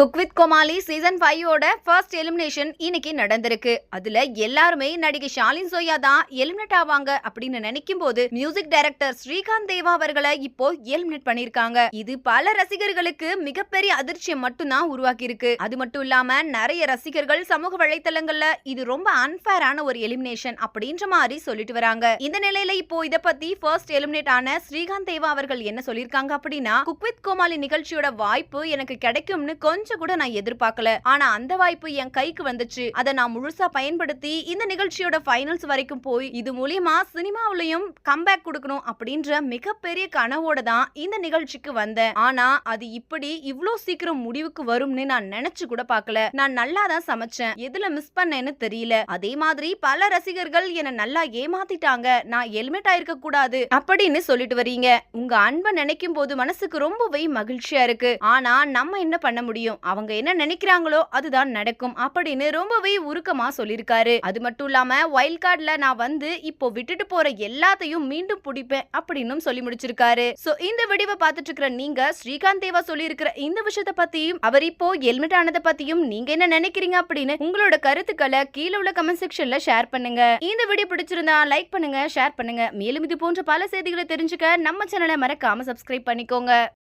Cook with Comali season ஃபைவோட first elimination இன்னைக்கு நடந்திருக்கு. அதுல எல்லாருமே நடிகை ஷாலின் சோயா தான் எலிமினேட் ஆவாங்க அப்படின்னு நினைக்கும் போது மியூசிக் டைரக்டர் ஸ்ரீகாந்த் தேவா அவர்களை இப்போ எலிமினேட் பண்ணிருக்காங்க இது பல ரசிகர்களுக்கு மிகப்பெரிய அதிர்ச்சியை மட்டும்தான் உருவாக்கி இருக்கு அது மட்டும் இல்லாம நிறைய ரசிகர்கள் சமூக வலைத்தளங்கள்ல இது ரொம்ப அன்பேரான ஒரு எலிமினேஷன் அப்படின்ற மாதிரி சொல்லிட்டு வராங்க. இந்த நிலையில இப்போ இத பத்தி ஃபர்ஸ்ட் எலிமினேட் ஆன ஸ்ரீகாந்த் தேவா அவர்கள் என்ன சொல்லியிருக்காங்க அப்படின்னா குக் வித் கோமாளி நிகழ்ச்சியோட வாய்ப்பு எனக்கு கிடைக்கும்னு கொஞ்சம் கூட நான் எதிர்பார்க்கல. ஆனா அந்த வாய்ப்பு என் கைக்கு வந்துச்சு. அதை நான் முழுசா பயன்படுத்தி இந்த நிகழ்ச்சியோட ஃபைனல்ஸ் வரைக்கும் போய் இது மூலியமா சினிமாவிலையும் கம்பேக் கொடுக்கணும் அப்படின்ற மிகப்பெரிய கனவோட தான் இந்த நிகழ்ச்சிக்கு வந்தேன். ஆனா அது இப்படி இவ்வளோ சீக்கிரம் முடிவுக்கு வரும்னு நான் நினைச்சு கூட பார்க்கல. நான் நல்லா தான் சமைச்சேன். எதுல மிஸ் பண்ணேன்னு தெரியல. அதே மாதிரி பல ரசிகர்கள் என்னை நல்லா ஏமாத்திட்டாங்க. நான் ஹெல்மெட் ஆயிருக்க கூடாது அப்படின்னு சொல்லிட்டு வரீங்க. உங்க அன்பை நினைக்கும் போது மனசுக்கு ரொம்பவே மகிழ்ச்சியா இருக்கு. ஆனா நம்ம என்ன பண்ண முடியும்? அவங்க என்ன நினைக்கிறாங்களோ அதுதான் நடக்கும் அப்படின்னு ரொம்பவே உருக்கமா சொல்லியிருக்காரு. அது மட்டும் இல்லாம வைல்ட் கார்டுல நான் வந்து இப்போ விட்டுட்டு போற எல்லாத்தையும் மீண்டும் பிடிப்பேன் அப்படின்னு சொல்லி முடிச்சிருக்காரு. சோ இந்த வீடியோவை பார்த்துட்டு இருக்கிற நீங்க ஸ்ரீகாந்த் தேவா சொல்லி இருக்கிற இந்த விஷயத்தை பத்தியும் அவர் இப்போ ஹெல்மெட் ஆனதை பத்தியும் நீங்க என்ன நினைக்கிறீங்க அப்படின்னு உங்களோட கருத்துக்களை கீழே உள்ள கமெண்ட் செக்ஷன்ல ஷேர் பண்ணுங்க. இந்த வீடியோ பிடிச்சிருந்தா லைக் பண்ணுங்க ஷேர் பண்ணுங்க. மேலும் இது போன்ற பல செய்திகளை தெரிஞ்சுக்க நம்ம சேனலை மறக்காம சப்ஸ்கிரைப் பண்ணிக்கோங்க.